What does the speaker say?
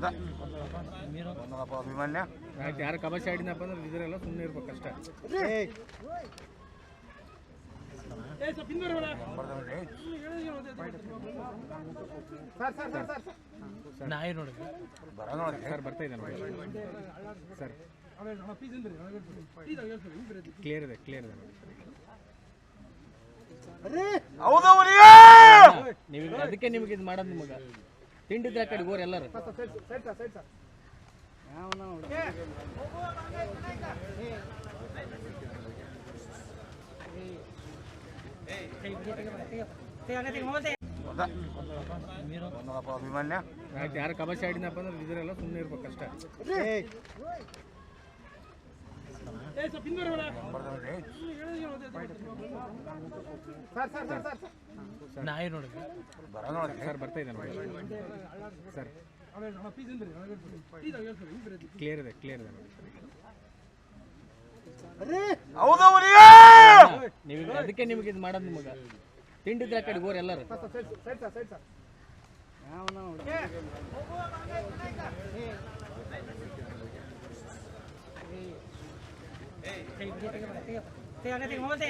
ಬಂದಪ್ಪ ಅಭಿಮಾನ್ಯ? ಆಯ್ತು ಯಾರು ಕಬಡ್ಡಿ ಆಡಿನಪ್ಪ ಅಂದ್ರೆ ಇದ್ರೆಲ್ಲ ಸುಮ್ಮನೆ ಇರ್ಬೇಕು ಅಷ್ಟೇ. ನಾಯಿ ನೋಡಿ. ಬರ ನೋಡಿ. ಸರ್ ಬರ್ತಾ ಇದ್ದಾನೆ ಸರ್. ಕ್ಲಿಯರ್ ಇದೆ ಕ್ಲಿಯರ್ ಇದೆ ಹೌದು ಅದಕ್ಕೆ ನಿಮ್ಗೆ ಇದು ಮಾಡೋದು ನಿಮಗೆ. ತಿಂಡಿದ್ರೆ ಆ ಕಡೆ ಹೋರಿ ಎಲ್ಲರೂ. ಅಭಿಮನ್ಯ ಯಾರು ಕಬಡ್ಡಿ ಆಡಿನಪ್ಪ ಅಂದ್ರೆ ಇದ್ರೆಲ್ಲ ಸುಮ್ಮನೆ ಇರ್ಬೇಕು ಅಷ್ಟೇ. ಸರ್ ಸರ್ ಸರ್ ನೋಡಿ ಬರ ನೋಡಿ ಸರ್ ಬರ್ತಾ ಇದೆ ನೋಡಿ ಸರ್ ಕ್ಲಿಯರ್ ಇದೆ ಕ್ಲಿಯರ್ ಇದೆ ನೋಡಿ ನೀವು ಅದಕ್ಕೆ ನಿಮಗೆ ಇದು ಮಾಡೋದು ನಿಮಗೆ ತಿಂಡಿದ್ರೆ ಆ ಕಡೆ ಹೋರಿ ಎಲ್ಲರೂ